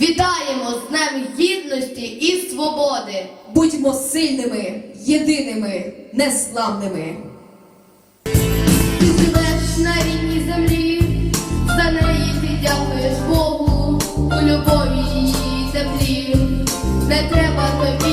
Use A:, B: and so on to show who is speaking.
A: Вітаємо з Днем гідності і свободи.
B: Будьмо сильними, єдиними, несламними.
A: Ти живеш на рідній землі, за неї ти дякуєш Богу, у любові її землі. Не треба тобі.